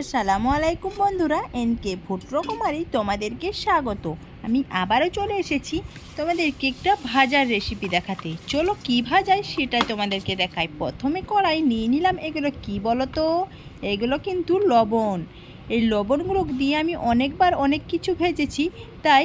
আসসালামু আলাইকুম বন্ধুরা, এন কে ভুট্রকুমারী তোমাদেরকে স্বাগত। আমি আবারও চলে এসেছি তোমাদেরকে একটা ভাজার রেসিপি দেখাতে। চলো কি ভাজাই সেটা তোমাদেরকে দেখাই। প্রথমে কড়াই নিয়ে নিলাম, এগুলো কি বলো তো এগুলো কিন্তু লবণ। এই লবণগুলো দিয়ে আমি অনেকবার অনেক কিছু ভেজেছি, তাই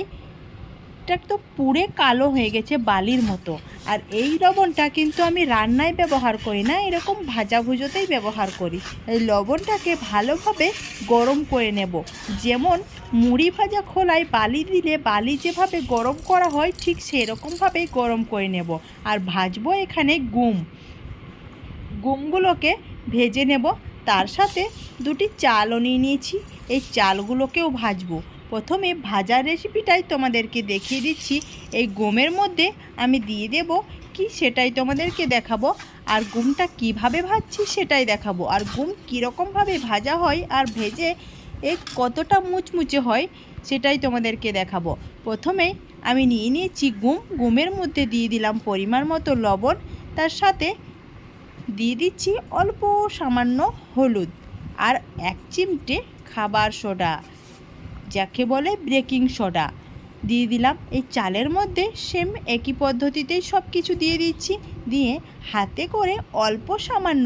এটা তো পুরে কালো হয়ে গেছে বালির মতো। আর এই লবণটা কিন্তু আমি রান্নায় ব্যবহার করি না, এরকম ভাজা ভুজোতেই ব্যবহার করি। এই লবণটাকে ভালোভাবে গরম করে নেব। যেমন মুড়ি ভাজা খোলায় বালি দিলে বালি যেভাবে গরম করা হয়, ঠিক সেরকমভাবেই গরম করে নেব। আর ভাজবো এখানে গুম। গুমগুলোকে ভেজে নেব। তার সাথে দুটি চালও নিয়ে নিয়েছি। এই চালগুলোকেও ভাজবো। প্রথমে ভাজার রেসিপিটাই তোমাদেরকে দেখিয়ে দিচ্ছি। এই গমের মধ্যে আমি দিয়ে দেব কি সেটাই তোমাদেরকে দেখাবো, আর গুমটা কীভাবে ভাজছি সেটাই দেখাবো। আর গুম কীরকমভাবে ভাজা হয় আর ভেজে এ কতটা মুচমুচে হয় সেটাই তোমাদেরকে দেখাবো। প্রথমে আমি নিয়ে নিয়েছি গুম। গুমের মধ্যে দিয়ে দিলাম পরিমাণ মতো লবণ। তার সাথে দিয়ে দিচ্ছি অল্প সামান্য হলুদ। আর এক চিমটে খাবার সোডা। যাকে বলে বেকিং সোডা। দিয়ে দিলাম এই চালের মধ্যে সেম একই পদ্ধতিতেই সব কিছু দিয়ে দিচ্ছি। দিয়ে হাতে করে অল্প সামান্য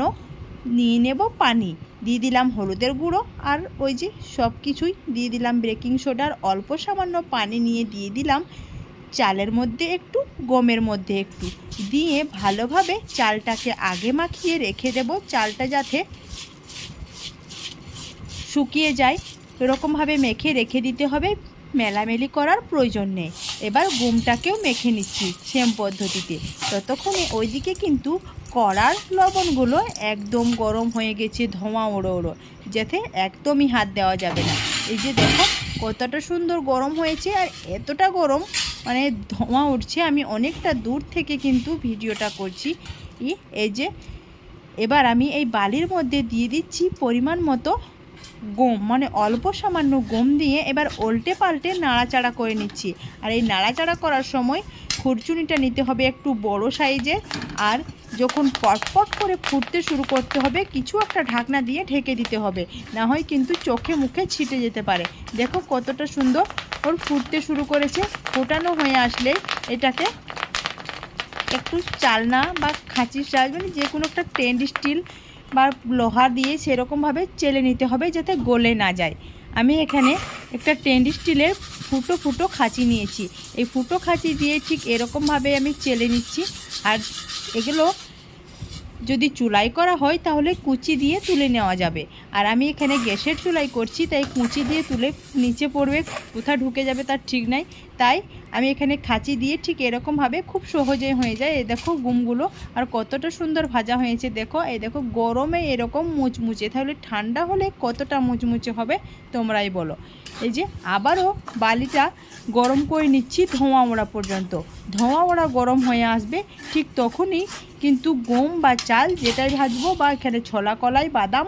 নিয়ে নেব পানি। দিয়ে দিলাম হলুদের গুঁড়ো আর ওই যে সব কিছুই দিয়ে দিলাম বেকিং সোডার অল্প সামান্য পানি নিয়ে দিয়ে দিলাম চালের মধ্যে একটু, গমের মধ্যে একটু। দিয়ে ভালোভাবে চালটাকে আগে মাখিয়ে রেখে দেব। চালটা যাতে শুকিয়ে যায়। এরকমভাবে মেখে রেখে দিতে হবে। মেলামেলি করার প্রয়োজন নেই। এবার গুমটাকেও মেখে নিচ্ছি সেম পদ্ধতিতে। ততক্ষণে ওইদিকে কিন্তু কড়ার লবণগুলো একদম গরম হয়ে গেছে ধোঁয়া ওড়ো ওড়ো, যাতে একদমই হাত দেওয়া যাবে না। এই যে দেখো, কতটা সুন্দর গরম হয়েছে আর এতটা গরম মানে ধোঁয়া উঠছে। আমি অনেকটা দূর থেকে কিন্তু ভিডিওটা করছি। এই যে, এবার আমি এই বালির মধ্যে দিয়ে দিচ্ছি পরিমাণ মতো গম মানে অল্প সামান্য গম দিয়ে এবার উল্টে পাল্টে নাড়াচাড়া করে নিচ্ছি। আর এই নাড়াচাড়া করার সময় খুরচুনিটা নিতে হবে একটু বড় সাইজের আর যখন পটপট করে ফুটতে শুরু করতে হবে, কিছু একটা ঢাকনা দিয়ে ঢেকে দিতে হবে। না হয় কিন্তু চোখে মুখে ছিটে যেতে পারে। দেখো কতটা সুন্দর ওর ফুটতে শুরু করেছে। ফোটানো হয়ে আসলে এটাকে একটু চালনা বা খাঁচির সাজ মানে যে কোনো একটা টেন্ড স্টিল বা লোহা দিয়ে সেরকমভাবে চেলে নিতে হবে যাতে গলে না যায়। আমি এখানে একটা টেন্ড স্টিলের ফুটো ফুটো খাঁচি নিয়েছি। এই ফুটো খাঁচি দিয়ে ঠিক এরকমভাবে আমি চেলে নিচ্ছি। আর এগুলো যদি চুলাই করা হয় তাহলে কুচি দিয়ে তুলে নেওয়া যাবে। আর আমি এখানে গ্যাসের চুলাই করছি, তাই কুচি দিয়ে তুলে নিচে পড়বে, কোথায় ঢুকে যাবে তার ঠিক নাই। তাই আমি এখানে খাঁচি দিয়ে ঠিক এরকমভাবে খুব সহজে হয়ে যায়। এই দেখো গুমগুলো আর কতটা সুন্দর ভাজা হয়েছে দেখো। এই দেখো গরমে এরকম মুচমুচে। তাহলে ঠান্ডা হলে কতটা মুচমুচে হবে তোমরাই বলো। এই যে আবারও বালিটা গরম করে নিচ্ছি ধোঁয়া ওড়া পর্যন্ত। ধোঁয়া ওড়া গরম হয়ে আসবে ঠিক তখনই কিন্তু গম বা চাল যেটাই ভাজবো বা এখানে ছোলা কলাই, বাদাম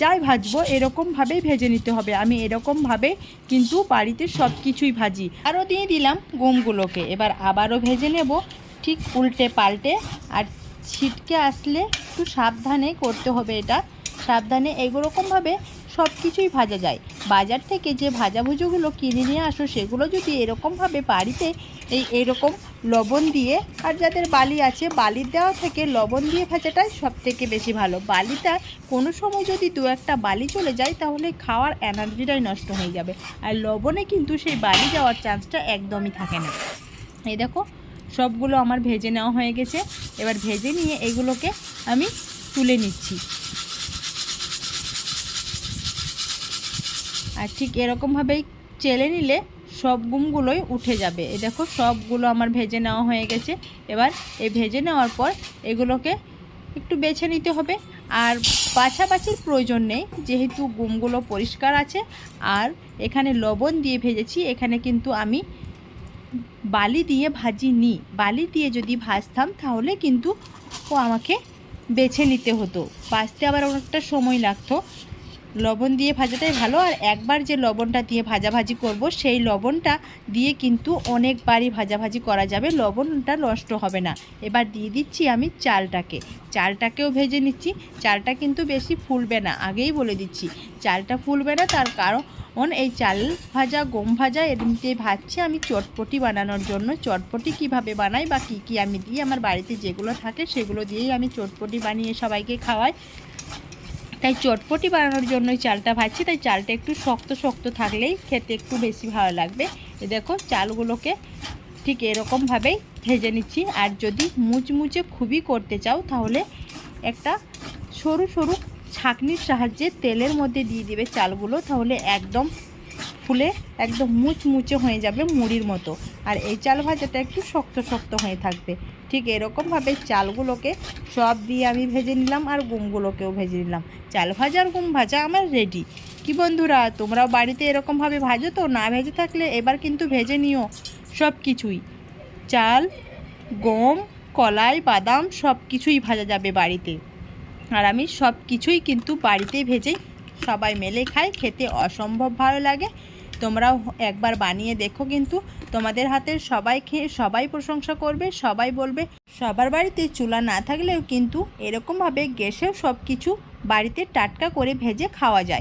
যাই ভাজবো এরকমভাবেই ভেজে নিতে হবে। আমি এরকমভাবে কিন্তু বাড়িতে সব কিছুই ভাজি। আরও দিয়ে দিলাম গমগুলোকে। এবার আবারও ভেজে নেব ঠিক উল্টে পাল্টে আর ছিটকে আসলে একটু সাবধানে করতে হবে এটা। সাবধানে এরকমভাবে সব কিছুই ভাজা যায়। বাজার থেকে যে ভাজাভুজোগুলো কিনে নিয়ে আসো, সেগুলো যদি এরকমভাবে বাড়িতে এই এরকম লবণ দিয়ে, আর যাদের বালি আছে বালির দেওয়া থেকে লবণ দিয়ে ভাজাটাই সব থেকে বেশি ভালো। বালিটা কোনো সময় যদি দু একটা বালি চলে যায়, তাহলে খাওয়ার এনার্জিটাই নষ্ট হয়ে যাবে। আর লবণে কিন্তু সেই বালি যাওয়ার চান্সটা একদমই থাকে না। এই দেখো, সবগুলো আমার ভেজে নেওয়া হয়ে গেছে। এবার ভেজে নিয়ে এগুলোকে আমি তুলে নিচ্ছি। আর ঠিক এরকমভাবেই চেলে নিলে সব গুমগুলোই উঠে যাবে। এ দেখো, সবগুলো আমার ভেজে নেওয়া হয়ে গেছে। এবার এই ভেজে নেওয়ার পর এগুলোকে একটু বেছে নিতে হবে। আর বাছাবাছির প্রয়োজন নেই, যেহেতু গুমগুলো পরিষ্কার আছে, আর এখানে লবণ দিয়ে ভেজেছি, এখানে কিন্তু আমি বালি দিয়ে ভাজিনি। বালি দিয়ে যদি ভাজতাম, তাহলে কিন্তু ও আমাকে বেছে নিতে হতো। ভাজতে আবার অনেকটা সময় লাগতো। লবণ দিয়ে ভাজাটাই ভালো। আর একবার যে লবণটা দিয়ে ভাজাভাজি করব, সেই লবণটা দিয়ে কিন্তু অনেকবারই ভাজাভাজি করা যাবে। লবণটা নষ্ট হবে না। এবার দিয়ে দিচ্ছি আমি চালটাকে। চালটাকেও ভেজে নিচ্ছি। চালটা কিন্তু বেশি ফুলবে না। আগেই বলে দিচ্ছি, চালটা ফুলবে না। তার কারণ অন এই চাল ভাজা, গম ভাজা এমনিতে ভাজছি আমি চটপটি বানানোর জন্য। চটপটি কীভাবে বানাই বা কী কী আমি দিই, আমার বাড়িতে যেগুলো থাকে সেগুলো দিয়েই আমি চটপটি বানিয়ে সবাইকে খাওয়াই। তাই চটপটি বানানোর জন্যই চালটা ভাজছি, তাই চালটা একটু শক্ত শক্ত থাকলেই খেতে একটু বেশি ভালো লাগবে। এ দেখো, চালগুলোকে ঠিক এরকমভাবেই ভেজে নিচ্ছি। আর যদি মুচমুচে খুবই করতে চাও, তাহলে একটা সরু সরু ছাঁকনির সাহায্যে তেলের মধ্যে দিয়ে দিবে চালগুলো, তাহলে একদম ফুলে একদম মুচমুচে হয়ে যাবে মুড়ির মতো। আর এই চাল ভাজাটা একটু শক্ত শক্ত হয়ে থাকবে। ঠিক এরকমভাবে চালগুলোকে সব দিয়ে আমি ভেজে নিলাম আর গুমগুলোকেও ভেজে নিলাম। চাল ভাজা আর গুম ভাজা আমার রেডি কি বন্ধুরা, তোমরাও বাড়িতে এরকমভাবে ভাজো তো? না ভেজে থাকলে এবার কিন্তু ভেজে নিও সব কিছুই চাল, গম, কলাই, বাদাম সব কিছুই ভাজা যাবে বাড়িতে। আর আমি সব কিছুই কিন্তু বাড়িতেই ভেজে সবাই মেলে খাই, খেতে অসম্ভব ভালো লাগে। তোমরাও একবার বানিয়ে দেখো কিন্তু। তোমাদের হাতের সবাই খেয়ে সবাই প্রশংসা করবে, সবাই বলবে, সবার বাড়িতে চুলা না থাকলেও কিন্তু এরকমভাবে গ্যাসেও সব কিছু বাড়িতে টাটকা করে ভেজে খাওয়া যায়।